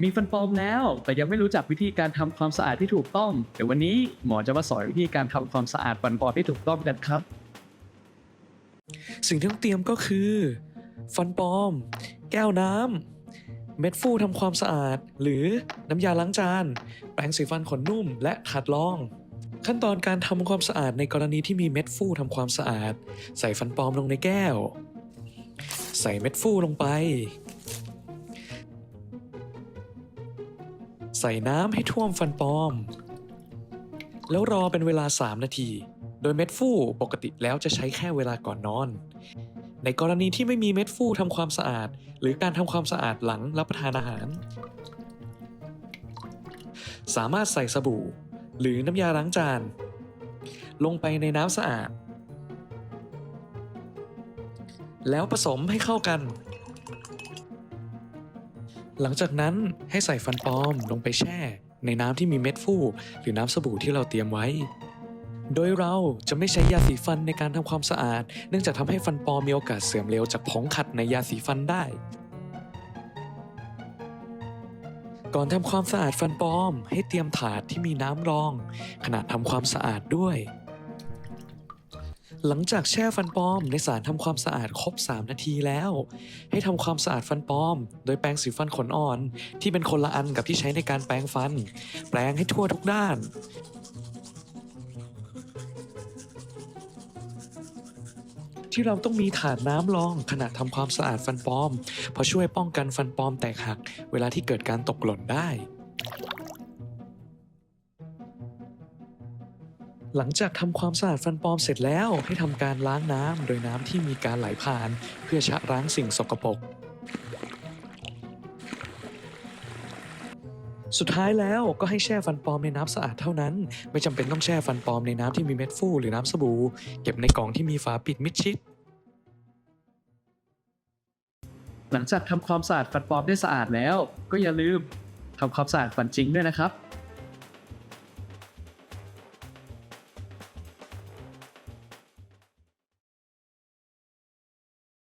มีฟันปลอมแล้ว แต่ยังไม่รู้จักวิธีการทำความสะอาดที่ถูกต้อง เดี๋ยววันนี้หมอจะมาสอนวิธีการทำความสะอาดฟันปลอมที่ถูกต้องกันครับ สิ่งที่ต้องเตรียมก็คือ ฟันปลอม แก้วน้ำเม็ดฟูทำความสะอาด หรือน้ำยาล้างจาน แปรงสีฟันขนนุ่ม และขัดรอง ขั้นตอนการทำความสะอาดในกรณีที่มีเม็ดฟูทำความสะอาด ใส่ฟันปลอมลงในแก้ว ใส่เม็ดฟูลงไป ใส่น้ำให้ท่วมฟันปลอม แล้วรอเป็นเวลา 3 นาที โดยเม็ดฟู่ปกติแล้วจะใช้แค่เวลาก่อนนอน ในกรณีที่ไม่มีเม็ดฟู่ทำความสะอาด หรือการทำความสะอาดหลังรับประทานอาหาร สามารถใส่สบู่ หรือน้ำยาล้างจาน ลงไปในน้ำสะอาด แล้วผสมให้เข้ากัน หลังจากนั้นให้ใส่ฟันปลอมลงไปแช่ ในน้ำที่มีเม็ดฟูหรือน้ำสบู่ที่เราเตรียมไว้ โดยเราจะไม่ใช้ยาสีฟันในการทำความสะอาด เนื่องจากทำให้ฟันปลอมมีโอกาสเสื่อมเร็วจากผงขัดในยาสีฟันได้ ก่อนทำความสะอาดฟันปลอม ให้เตรียมถาดที่มีน้ำรอง ขณะทำความสะอาดด้วย หลังจากแช่ฟันปลอมในสารทำความสะอาดครบ 3 นาทีแล้ว ให้ทำความสะอาดฟันปลอม โดยแปรงสีฟันขนอ่อน ที่เป็นคนละอันกับที่ใช้ในการแปรงฟัน แปรงให้ทั่วทุกด้าน ที่เราต้องมีถาดน้ำรองขณะทำความสะอาดฟันปลอม เพราะช่วยป้องกันฟันปลอมแตกหัก เวลาที่เกิดการตกหล่นได้ หลังจากทำความสะอาดฟันปลอมเสร็จแล้วให้ทำการล้างน้ำโดยน้ำที่มีการไหลผ่าน เพื่อชะล้างสิ่งสกปรกสุดท้ายแล้วก็ให้แช่ฟันปลอมในน้ำสะอาดเท่านั้น ไม่จำเป็นต้องแช่ฟันปลอมในน้ำที่มีเม็ดฟูหรือน้ำสบู่เก็บในกล่องที่มีฝาปิดมิดชิด หลังจากทำความสะอาดฟันปลอมได้สะอาดแล้ว ก็อย่าลืมทำความสะอาดฟันจริงด้วยนะครับ